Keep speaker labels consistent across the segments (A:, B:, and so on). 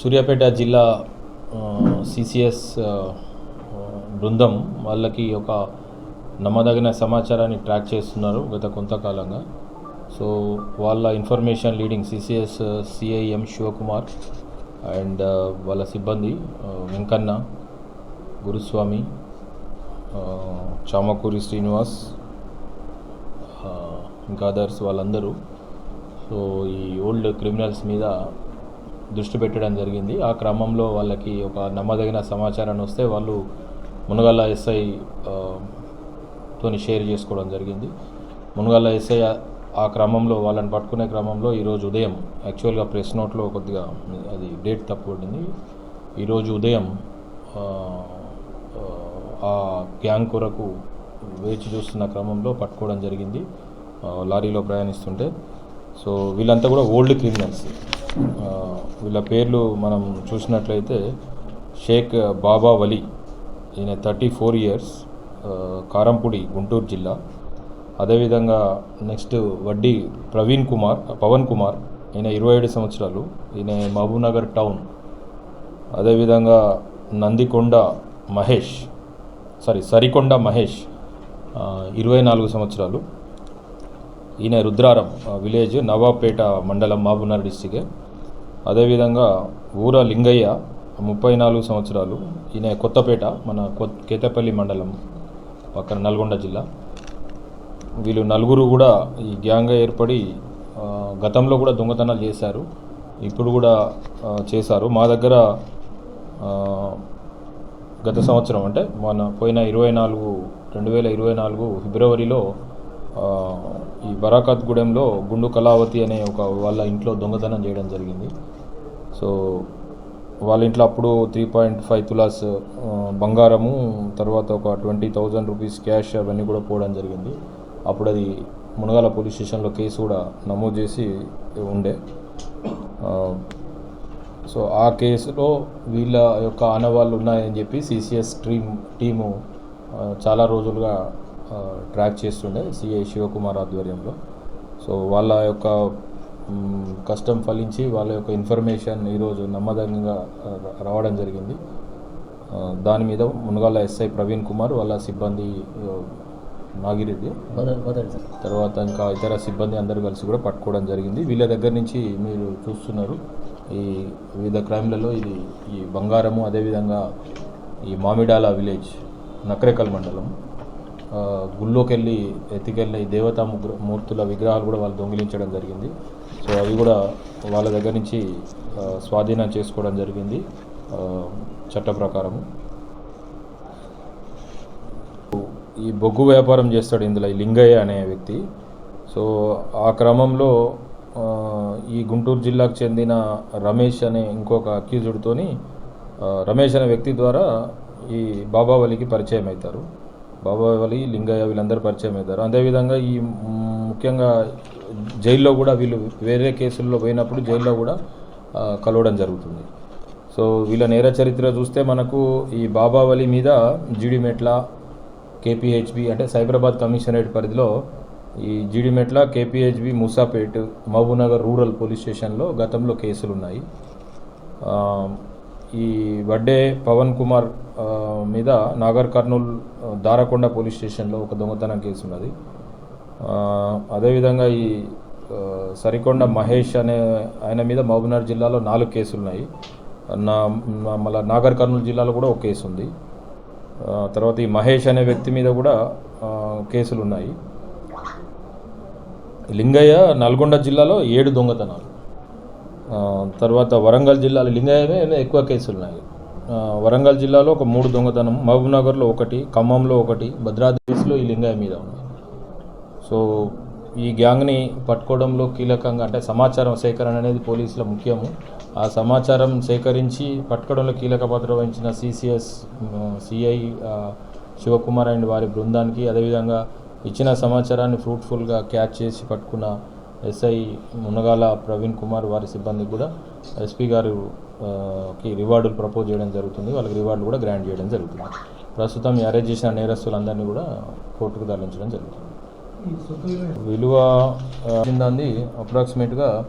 A: సూర్యాపేట జిల్లా సిసిఎస్ బృందం వాళ్ళకి ఒక నమ్మదగిన సమాచారాన్ని ట్రాక్ చేస్తున్నారు గత కొంతకాలంగా. సో వాళ్ళ information leading CCS CIM Shivakumar and వాళ్ళ సిబ్బంది వెంకన్న గురుస్వామి చామకూరి శ్రీనివాస్ ఇంకా అదర్స్ వాళ్ళందరూ. సో ఈ ఓల్డ్ క్రిమినల్స్ మీద దృష్టి పెట్టడం జరిగింది. ఆ క్రమంలో వాళ్ళకి ఒక నమ్మదగిన సమాచారాన్ని వస్తే వాళ్ళు మునగాల ఎస్ఐ తోని షేర్ చేసుకోవడం జరిగింది. మునగాల ఎస్ఐ ఆ- క్రమంలో వాళ్ళని పట్టుకునే క్రమంలో ఈరోజు ఉదయం యాక్చువల్గా ప్రెస్ నోట్లో కొద్దిగా అది డేట్ తప్పు పడింది ఈరోజు ఉదయం ఆ, గ్యాంగ్ కొరకు వేచి చూస్తున్న క్రమంలో పట్టుకోవడం జరిగింది. లారీలో ప్రయాణిస్తుంటే సో వీళ్ళంతా కూడా ఓల్డ్ క్రిమినల్స్. వీళ్ళ పేర్లు మనం చూసినట్లయితే షేక్ బాబా వలి ఈయన thirty four years Karampudi Guntur జిల్లా. అదేవిధంగా నెక్స్ట్ వడ్డీ ప్రవీణ్ కుమార్ పవన్ కుమార్ ఈయన ఇరవై ఏడు సంవత్సరాలు. ఈయన మహబూబ్నగర్ టౌన్. అదేవిధంగా నందికొండ మహేష్ సారీ సరికొండ మహేష్ ఇరవై నాలుగు సంవత్సరాలు. ఈయన రుద్రారం విలేజ్ నవాబ్పేట మండలం మహబూబ్నగర్ డిస్టిక్. అదేవిధంగా ఊర లింగయ్య ముప్పై నాలుగు సంవత్సరాలు. ఈయన కొత్తపేట మన కొత్ కేతపల్లి మండలం పక్కన నల్గొండ జిల్లా. వీళ్ళు నలుగురు కూడా ఈ గ్యాంగ్గా ఏర్పడి గతంలో కూడా దొంగతనాలు చేశారు. ఇప్పుడు కూడా చేశారు. మా దగ్గర గత సంవత్సరం అంటే మన పోయిన ఇరవై నాలుగు రెండు వేల ఇరవై నాలుగు ఫిబ్రవరిలో ఈ బరాకత్ గూడెంలో గుండు కళావతి అనే ఒక వాళ్ళ ఇంట్లో దొంగతనం చేయడం జరిగింది. సో వాళ్ళ ఇంట్లో అప్పుడు త్రీ పాయింట్ ఫైవ్ తులాస్ బంగారము తర్వాత ఒక ట్వంటీ థౌజండ్ రూపీస్ క్యాష్ అవన్నీ కూడా పోవడం జరిగింది. అప్పుడు అది మునగాల పోలీస్ స్టేషన్లో కేసు కూడా నమోదు చేసి ఉండే. సో ఆ కేసులో వీళ్ళ యొక్క ఆనవాళ్ళు ఉన్నాయని చెప్పి సిసిఎస్ టీమ్ టీము చాలా రోజులుగా ట్రాక్ చేస్తుండే సిఐ శివకుమార్ ఆధ్వర్యంలో. సో వాళ్ళ యొక్క కష్టం ఫలించి వాళ్ళ యొక్క ఇన్ఫర్మేషన్ ఈరోజు నమ్మదంగా రావడం జరిగింది. దాని మీద మునగాల ఎస్ఐ ప్రవీణ్ కుమార్ వాళ్ళ సిబ్బంది నాగిరెడ్డి. తర్వాత ఇంకా ఇతర సిబ్బంది అందరూ కలిసి కూడా పట్టుకోవడం జరిగింది. వీళ్ళ దగ్గర నుంచి మీరు చూస్తున్నారు ఈ వివిధ క్రైమ్లలో ఇది ఈ బంగారము అదేవిధంగా ఈ మామిడాల విలేజ్ నకరేకల్ మండలం. గుళ్ళోకి వెళ్ళి ఎత్తికెళ్ళి దేవతా ముగ్ర మూర్తుల విగ్రహాలు కూడా వాళ్ళు దొంగిలించడం జరిగింది. సో అవి కూడా వాళ్ళ దగ్గర నుంచి స్వాధీనం చేసుకోవడం జరిగింది చట్ట ప్రకారము. ఈ బొగ్గు వ్యాపారం చేస్తాడు ఇందులో ఈ లింగయ్య అనే వ్యక్తి. సో ఆ క్రమంలో ఈ గుంటూరు జిల్లాకు చెందిన రమేష్ అనే ఇంకొక అక్యూజుడితోని రమేష్ అనే వ్యక్తి ద్వారా ఈ బాబావలికి పరిచయం అవుతారు బాబావలి లింగయ్య వీళ్ళందరూ పరిచయం అవుతారు. అదేవిధంగా ఈ ముఖ్యంగా జైల్లో కూడా వీళ్ళు వేరే కేసుల్లో పోయినప్పుడు జైల్లో కూడా కలవడం జరుగుతుంది. సో వీళ్ళ నేర చరిత్ర చూస్తే మనకు ఈ బాబావలి మీద జీడిమెట్ల కేపీహెచ్బి అంటే సైబరాబాద్ కమిషనరేట్ పరిధిలో ఈ Jeedimetla KPHB Moosapet Mahabubnagar rural police స్టేషన్లో గతంలో కేసులు ఉన్నాయి ఈ వడ్డే పవన్ కుమార్ మీద నాగర్ కర్నూల్ దారకొండ పోలీస్ స్టేషన్లో ఒక దొంగతనం కేసు ఉన్నది. అదేవిధంగా ఈ సరికొండ మహేష్ అనే ఆయన మీద మహబూబ్నగర్ జిల్లాలో నాలుగు కేసులు ఉన్నాయి. నా మళ్ళీ నాగర్ కర్నూలు జిల్లాలో కూడా ఒక కేసు ఉంది. తర్వాత ఈ మహేష్ అనే వ్యక్తి మీద కూడా కేసులు ఉన్నాయి. లింగయ్య నల్గొండ జిల్లాలో ఏడు దొంగతనాలు. తర్వాత వరంగల్ జిల్లాలో లింగాయమే ఎక్కువ కేసులు ఉన్నాయి. వరంగల్ జిల్లాలో ఒక మూడు దొంగతనం మహబూబ్నగర్లో ఒకటి ఖమ్మంలో ఒకటి భద్రాద్రిలో ఈ లింగాయ మీద ఉన్నాయి. సో ఈ గ్యాంగ్ని పట్టుకోవడంలో కీలకంగా అంటే సమాచారం సేకరణ అనేది పోలీసుల ముఖ్యము. ఆ సమాచారం సేకరించి పట్టుకోవడంలో కీలక పాత్ర వహించిన సిసిఎస్ సిఐ శివకుమార్ అండ్ వారి బృందానికి అదేవిధంగా ఇచ్చిన సమాచారాన్ని ఫ్రూట్ఫుల్గా క్యాచ్ చేసి పట్టుకున్న ఎస్ఐ మునగాల ప్రవీణ్ కుమార్ వారి సిబ్బంది కూడా ఎస్పీ గారుకి రివార్డులు ప్రపోజ్ చేయడం జరుగుతుంది. వాళ్ళకి రివార్డులు కూడా గ్రాంట్ చేయడం జరుగుతుంది. ప్రస్తుతం అరెస్ట్ చేసిన నేరస్తులందరినీ కూడా కోర్టుకు తరలించడం జరుగుతుంది. విలువ చెందింది అప్రాక్సిమేట్గా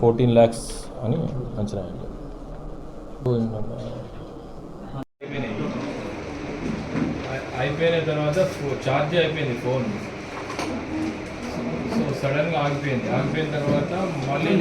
A: ఫోర్టీన్ ల్యాక్స్ అని అంచనా వేయాలి అయిపోయిన తర్వాత ఫో- ఛార్జ్ అయిపోయింది ఫోన్. సడన్గా ఆగిపోయింది. ఆగిపోయిన తర్వాత మళ్ళీ